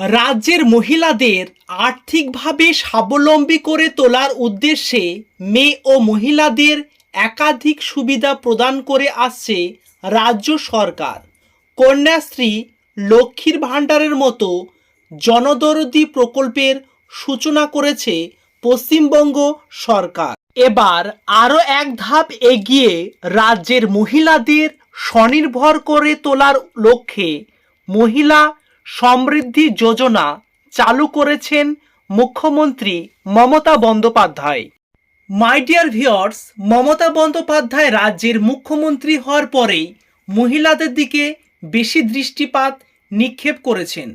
রাজ্যের মহিলাদের আর্থিকভাবে স্বাবলম্বী করে তোলার উদ্দেশ্যে মেয়ে ও মহিলাদের একাধিক সুবিধা প্রদান করে আসছে রাজ্য সরকার। কন্যাশ্রী, লক্ষ্মীর ভাণ্ডারের মতো জনদরদি প্রকল্পের সূচনা করেছে পশ্চিমবঙ্গ সরকার। এবার আরও এক ধাপ এগিয়ে রাজ্যের মহিলাদের স্বনির্ভর করে তোলার লক্ষ্যে মহিলা সমৃদ্ধি যোজনা চালু করেছেন মুখ্যমন্ত্রী Mamata Bandyopadhyay. My dear viewers Mamata Bandyopadhyay রাজ্যের মুখ্যমন্ত্রী হওয়ার পরেই মহিলাদের দিকে বেশি দৃষ্টিপাত নিক্ষেপ করেছেন।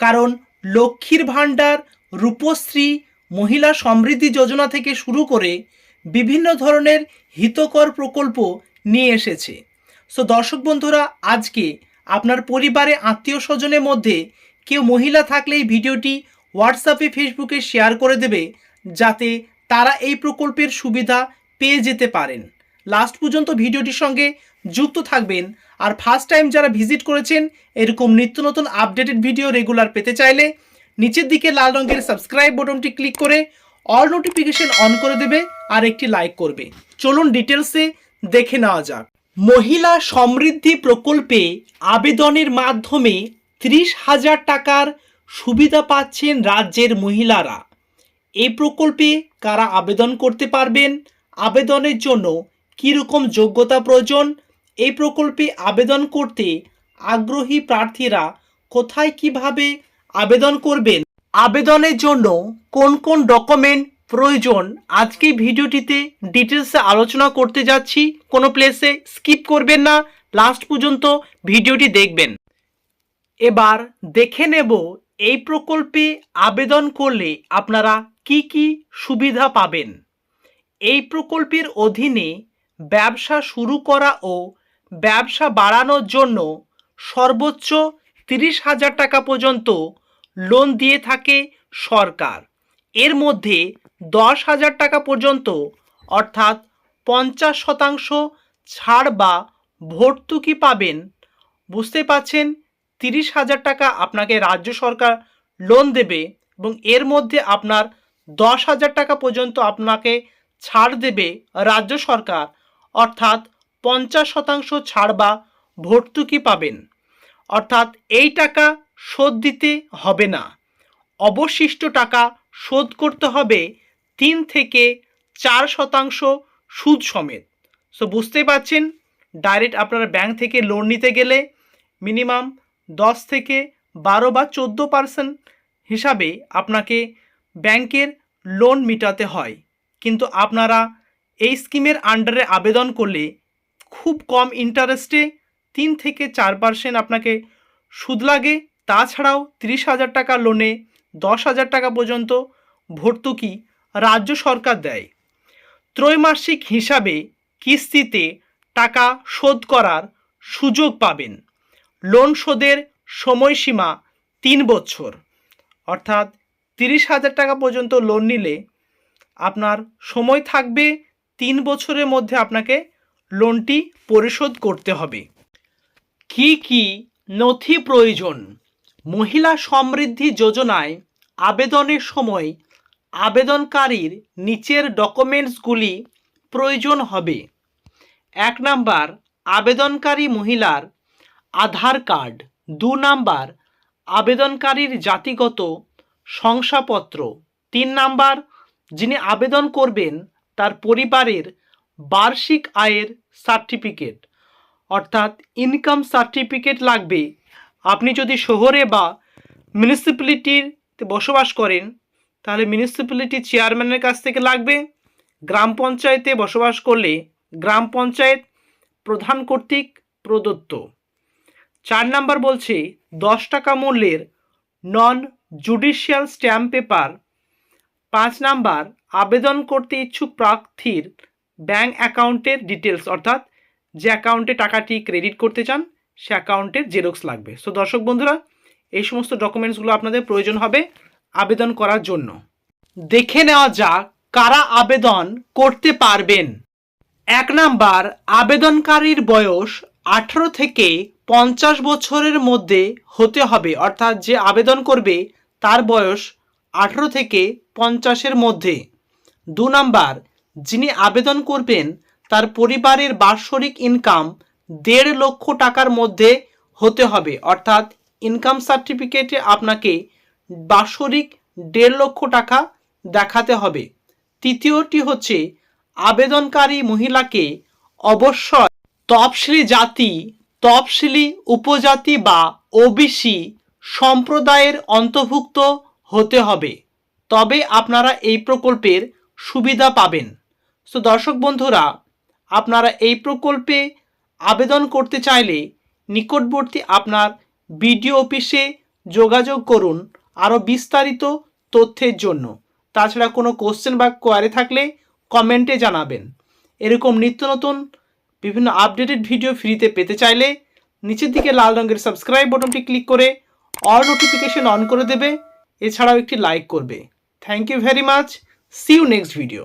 কারণ লক্ষ্মীর ভাণ্ডার, রূপশ্রী, মহিলা সমৃদ্ধি যোজনা থেকে শুরু করে বিভিন্ন ধরনের হিতকর প্রকল্প নিয়ে এসেছে। সো দর্শক বন্ধুরা, আজকে আপনার পরিবারে, আত্মীয় স্বজনের মধ্যে কেউ মহিলা থাকলে এই ভিডিওটি হোয়াটসঅ্যাপে ফেসবুকে শেয়ার করে দেবে, যাতে তারা এই প্রকল্পের সুবিধা পেয়ে যেতে পারেন। লাস্ট পর্যন্ত ভিডিওটির সঙ্গে যুক্ত থাকবেন আর ফার্স্ট টাইম যারা ভিজিট করেছেন, এরকম নিত্য নতুন আপডেটেড ভিডিও রেগুলার পেতে চাইলে নিচের দিকে লাল রঙের সাবস্ক্রাইব বটনটি ক্লিক করে অল নোটিফিকেশন অন করে দেবে আর একটি লাইক করবে। চলুন ডিটেলসে দেখে নেওয়া যাক। মহিলা সমৃদ্ধি প্রকল্পে আবেদনের মাধ্যমে ত্রিশ হাজার টাকার সুবিধা পাচ্ছেন রাজ্যের মহিলারা। এই প্রকল্পে কারা আবেদন করতে পারবেন? আবেদনের জন্য কীরকম যোগ্যতা প্রয়োজন? এই প্রকল্পে আবেদন করতে আগ্রহী প্রার্থীরা কোথায় কীভাবে আবেদন করবেন? আবেদনের জন্য কোন কোন ডকুমেন্ট প্রয়োজন। আজকে ভিডিওটিতে ডিটেলসে আলোচনা করতে যাচ্ছি। কোনো প্লেসে স্কিপ করবেন না। লাস্ট পর্যন্ত ভিডিওটি দেখবেন। এবার দেখে নেব এই প্রকল্পে আবেদন করলে আপনারা কি কি সুবিধা পাবেন। এই প্রকল্পের অধীনে ব্যবসা শুরু করা ও ব্যবসা বাড়ানোর জন্য সর্বোচ্চ তিরিশ হাজার টাকা পর্যন্ত লোন দিয়ে থাকে সরকার। এর মধ্যে দশ হাজার টাকা পর্যন্ত, অর্থাৎ পঞ্চাশ শতাংশ ছাড় বা ভর্তুকি পাবেন। বুঝতে পাচ্ছেন তিরিশ হাজার টাকা আপনাকে রাজ্য সরকার লোন দেবে এবং এর মধ্যে আপনার দশ হাজার টাকা পর্যন্ত আপনাকে ছাড় দেবে রাজ্য সরকার, অর্থাৎ পঞ্চাশ শতাংশ ছাড় বা ভর্তুকি পাবেন। অর্থাৎ এই টাকা শোধ দিতে হবে না। অবশিষ্ট টাকা শোধ করতে হবে তিন থেকে চার শতাংশ সুদ সমেত। সো বুঝতেই পারছেন ডাইরেক্ট আপনারা ব্যাংক থেকে লোন নিতে গেলে মিনিমাম দশ থেকে বারো বা চোদ্দ পার্সেন্ট হিসাবে আপনাকে ব্যাংকের লোন মেটাতে হয়। কিন্তু আপনারা এই স্কিমের আন্ডারে আবেদন করলে খুব কম ইন্টারেস্টে তিন থেকে চার পার্সেন্ট আপনাকে সুদ লাগে। তাছাড়াও তিরিশ হাজার টাকা লোনে দশ হাজার টাকা পর্যন্ত ভর্তুকি রাজ্য সরকার দেয়। ত্রৈমাসিক হিসাবে কিস্তিতে টাকা শোধ করার সুযোগ পাবেন। লোন শোধের সময়সীমা তিন বছর। অর্থাৎ তিরিশ হাজার টাকা পর্যন্ত লোন নিলে আপনার সময় থাকবে তিন বছরের মধ্যে আপনাকে লোনটি পরিশোধ করতে হবে। কি কি নথি প্রয়োজন? মহিলা সমৃদ্ধি যোজনায় আবেদনের সময় আবেদনকারীর নিচের ডকুমেন্টসগুলি প্রয়োজন হবে। এক নাম্বার, আবেদনকারী মহিলার আধার কার্ড। দু নাম্বার, আবেদনকারীর জাতিগত শংসাপত্র। তিন নাম্বার, যিনি আবেদন করবেন তার পরিবারের বার্ষিক আয়ের সার্টিফিকেট। অর্থাৎ ইনকাম সার্টিফিকেট লাগবে। আপনি যদি শহরে বা মিউনিসিপ্যালিটিতে বসবাস করেন তাহলে মিউনিসিপ্যালিটি চেয়ারম্যানের কাছ থেকে লাগবে। গ্রাম পঞ্চায়েতে বসবাস করলে গ্রাম পঞ্চায়েত প্রধান কর্তৃক প্রদত্ত। চার নাম্বার বলছে, দশ টাকা মূল্যের নন জুডিশিয়াল স্ট্যাম্প পেপার পাঁচ নাম্বার, আবেদন করতে ইচ্ছুক প্রার্থীর ব্যাঙ্ক অ্যাকাউন্টের ডিটেলস অর্থাৎ যে অ্যাকাউন্টে টাকাটি ক্রেডিট করতে চান, সে অ্যাকাউন্টের জেরক্স লাগবে। সো দর্শক বন্ধুরা, এই সমস্ত ডকুমেন্টসগুলো আপনাদের প্রয়োজন হবে। আবেদন করার জন্য। দেখে নেওয়া যাক কারা আবেদন করতে পারবেন। এক নাম্বার, আবেদনকারীর বয়স আঠারো থেকে পঞ্চাশ বছরের মধ্যে হতে হবে। অর্থাৎ যে আবেদন করবে, তার বয়স আঠারো থেকে পঞ্চাশের মধ্যে। দু নাম্বার, যিনি আবেদন করবেন, তার পরিবারের বাৎসরিক ইনকাম দেড় লক্ষ টাকার মধ্যে হতে হবে। অর্থাৎ ইনকাম সার্টিফিকেটে আপনাকে বাৎসরিক দেড় লক্ষ টাকা দেখাতে হবে। তৃতীয়টি হচ্ছে, আবেদনকারী মহিলাকে অবশ্যই তফসিলি জাতি, তফসিলি উপজাতি বা ওবিসি সম্প্রদায়ের অন্তর্ভুক্ত হতে হবে। তবে আপনারা এই প্রকল্পের সুবিধা পাবেন। তো দর্শক বন্ধুরা, আপনারা এই প্রকল্পে আবেদন করতে চাইলে নিকটবর্তী আপনার বিডিও অফিসে যোগাযোগ করুন। আরও বিস্তারিত তথ্যের জন্য। তাছাড়া কোনো কোশ্চেন বা কোয়ারি থাকলে কমেন্টে জানাবেন। এরকম নিত্য নতুন, বিভিন্ন আপডেটেড ভিডিও ফ্রিতে পেতে চাইলে নিচের দিকে লাল রঙের সাবস্ক্রাইব বটনটি ক্লিক করে অল নোটিফিকেশন অন করে দেবে। এছাড়াও একটি লাইক করবে। Thank you very much see you next video